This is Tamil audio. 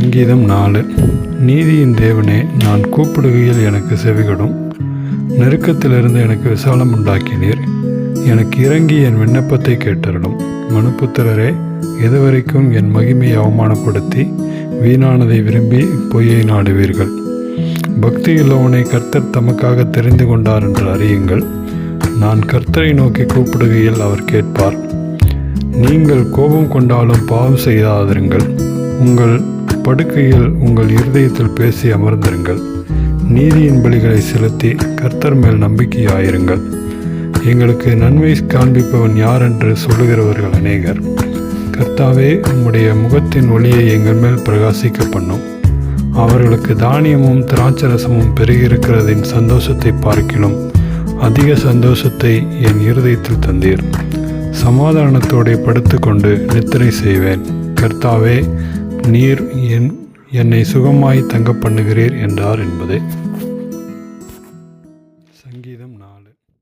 சங்கீதம் நாலு. நீதியின் தேவனே நான் கூப்பிடுகையில் எனக்கு செவிகடும். நெருக்கத்திலிருந்து எனக்கு விசாலம் உண்டாக்கினீர். எனக்கு இறங்கி என் விண்ணப்பத்தை கேட்டருளும். மனுப்புத்திரரே இதுவரைக்கும் என் மகிமையை அவமானப்படுத்தி வீணானதை விரும்பி பொய்யை நாடுவீர்கள். பக்தியுள்ளவனை கர்த்தர் தமக்காக தெரிந்து கொண்டார் என்று அறியுங்கள். நான் கர்த்தரை நோக்கி கூப்பிடுகையில் அவர் கேட்பார். நீங்கள் கோபம் கொண்டாலும் பாவம் செய்யாதிருங்கள். உங்கள் படுக்கையில் உங்கள் இருதயத்தில் பேசி அமர்ந்திருங்கள். நீதியின் பலிகளை செலுத்தி கர்த்தர் மேல் நம்பிக்கையாயிருங்கள். எங்களுக்கு நன்மை காண்பிப்பவன் யார் என்று சொல்லுகிறவர்கள் அநேகர். கர்த்தாவே உம்முடைய முகத்தின் ஒளியை எங்கள் மேல் பிரகாசிக்க பண்ணும். அவர்களுக்கு தானியமும் திராட்சரசமும் பெருகியிருக்கிறதின் சந்தோஷத்தை பார்க்கிலும் அதிக சந்தோஷத்தை என் இருதயத்தில் தந்தீர். சமாதானத்தோടെ படுத்துக்கொண்டு நித்திரை செய்வேன். கர்த்தாவே நீர் என் என்னை சுகமாய் தங்க பண்ணுகிறீர் என்றார் என்பதே. சங்கீதம் நாலு.